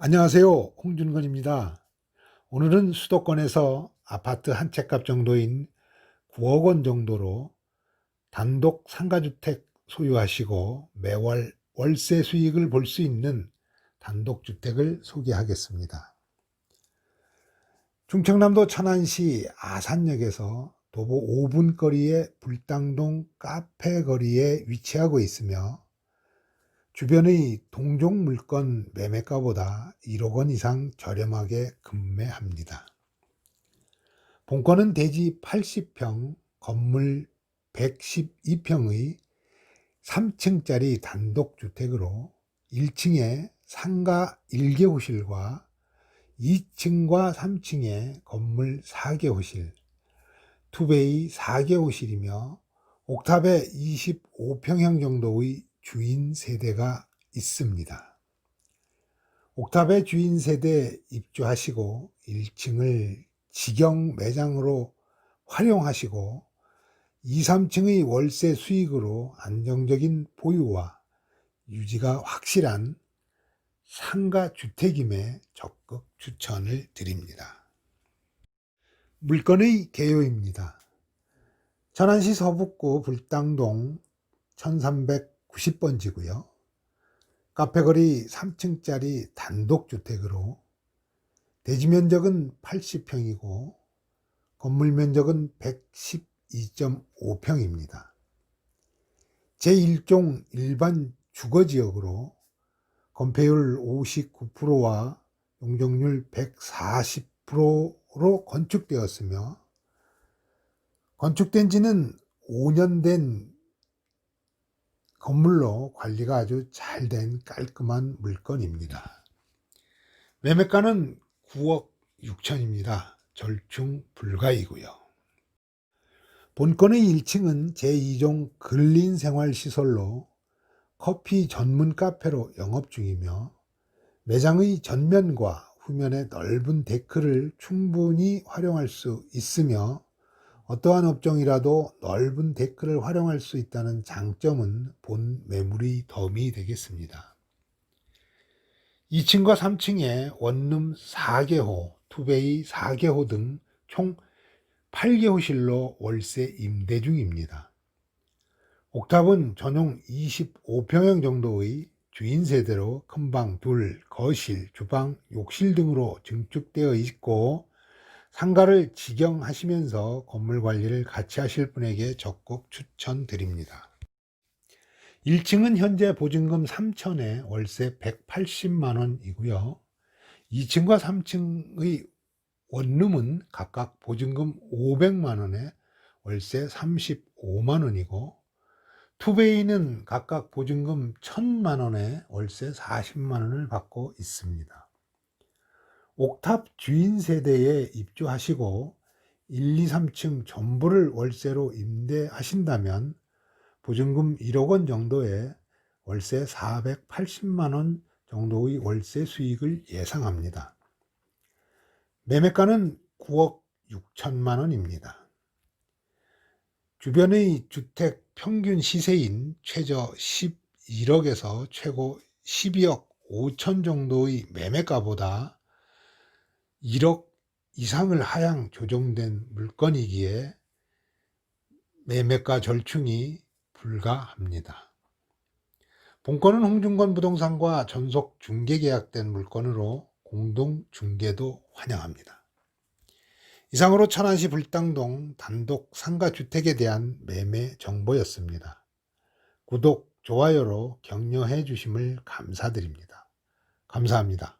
안녕하세요. 홍준건입니다. 오늘은 수도권에서 아파트 한 채 값 정도인 9억 원 정도로 단독 상가주택 소유하시고 매월 월세 수익을 볼 수 있는 단독주택을 소개하겠습니다. 충청남도 천안시 아산역에서 도보 5분 거리의 불당동 카페 거리에 위치하고 있으며 주변의 동종 물건 매매가보다 1억 원 이상 저렴하게 금매합니다. 본건은 대지 80평, 건물 112평의 3층짜리 단독주택으로 1층에 상가 1개 호실과 2층과 3층에 건물 4개 호실, 투베이 4개 호실이며 옥탑에 25평형 정도의 주인 세대가 있습니다. 옥탑의 주인 세대 입주하시고 1층을 직영 매장으로 활용하시고 2, 3층의 월세 수익으로 안정적인 보유와 유지가 확실한 상가 주택임에 적극 추천을 드립니다. 물건의 개요입니다. 천안시 서북구 불당동 1390번지고요. 카페거리 3층짜리 단독주택으로 대지 면적은 80평이고 건물 면적은 112.5평입니다. 제1종 일반 주거지역으로 건폐율 59%와 용적률 140%로 건축되었으며 건축된 지는 5년 된 건물로 관리가 아주 잘 된 깔끔한 물건입니다. 매매가는 9억 6천입니다. 절충 불가이고요. 본건의 1층은 제2종 근린생활시설로 커피 전문 카페로 영업 중이며 매장의 전면과 후면의 넓은 데크를 충분히 활용할 수 있으며 어떠한 업종이라도 넓은 데크를 활용할 수 있다는 장점은 본 매물의 덤이 되겠습니다. 2층과 3층에 원룸 4개호, 투베이 4개호 등 총 8개호실로 월세 임대 중입니다. 옥탑은 전용 25평형 정도의 주인 세대로 큰 방 둘, 거실, 주방, 욕실 등으로 증축되어 있고 상가를 직영하시면서 건물 관리를 같이 하실 분에게 적극 추천드립니다. 1층은 현재 보증금 3천에 월세 180만 원이고요. 2층과 3층의 원룸은 각각 보증금 500만 원에 월세 35만 원이고 투베이는 각각 보증금 1000만 원에 월세 40만 원을 받고 있습니다. 옥탑 주인 세대에 입주하시고 1, 2, 3층 전부를 월세로 임대하신다면 보증금 1억 원 정도에 월세 480만 원 정도의 월세 수익을 예상합니다. 매매가는 9억 6천만 원입니다. 주변의 주택 평균 시세인 최저 11억에서 최고 12억 5천 정도의 매매가보다 1억 이상을 하향 조정된 물건이기에 매매가 절충이 불가합니다. 본건은 홍준건 부동산과 전속 중개 계약된 물건으로 공동 중개도 환영합니다. 이상으로 천안시 불당동 단독 상가 주택에 대한 매매 정보였습니다. 구독, 좋아요로 격려해 주심을 감사드립니다. 감사합니다.